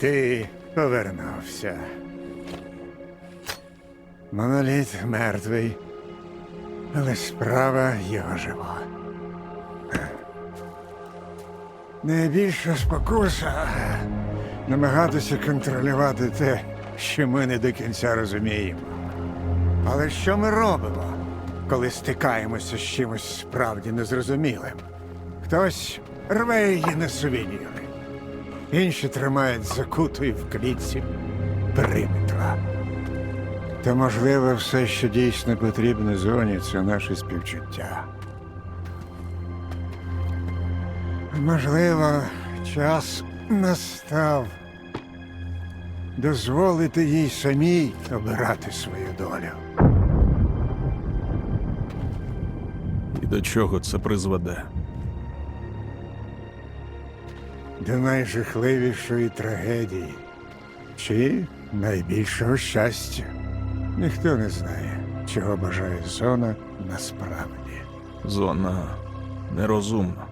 Ти повернувся. Моноліт мертвий, але справа його жива. Найбільша спокуса намагатися контролювати те, що ми не до кінця розуміємо. Але що ми робимо, коли стикаємося з чимось справді незрозумілим? Хтось рве її на сувеніри, інші тримають закутою в клітці периметра. Та, можливо, все, що дійсно потрібно зоні, це наше співчуття. Можливо, час настав дозволити їй самій обирати свою долю. І до чого це призведе? До найжахливішої трагедії чи найбільшого щастя. Ніхто не знає, чого бажає зона насправді. Зона нерозумна.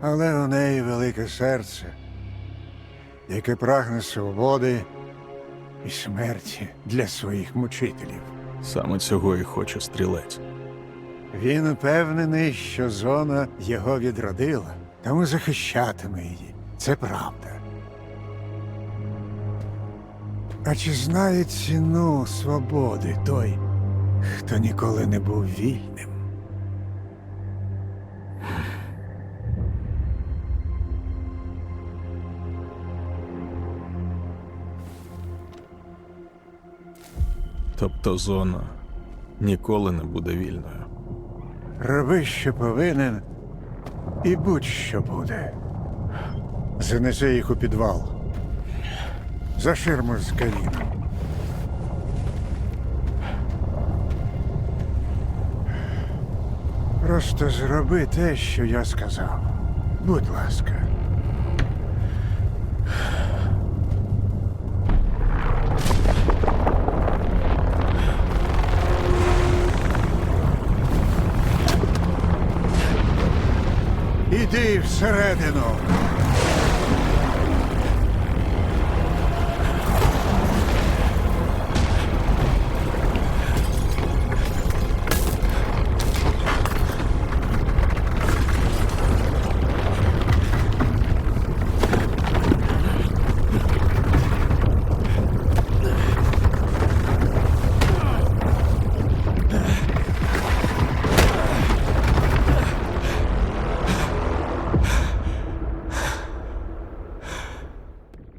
Але у неї велике серце, яке прагне свободи і смерті для своїх мучителів. Саме цього і хоче стрілець. Він упевнений, що зона його відродила, тому захищатиме її. Це правда. А чи знає ціну свободи той, хто ніколи не був вільним? Тобто зона ніколи не буде вільною. Роби, що повинен, і будь-що буде. Занеси їх у підвал. За ширму з каліном. Просто зроби те, що я сказав. Будь ласка. Іди всередину.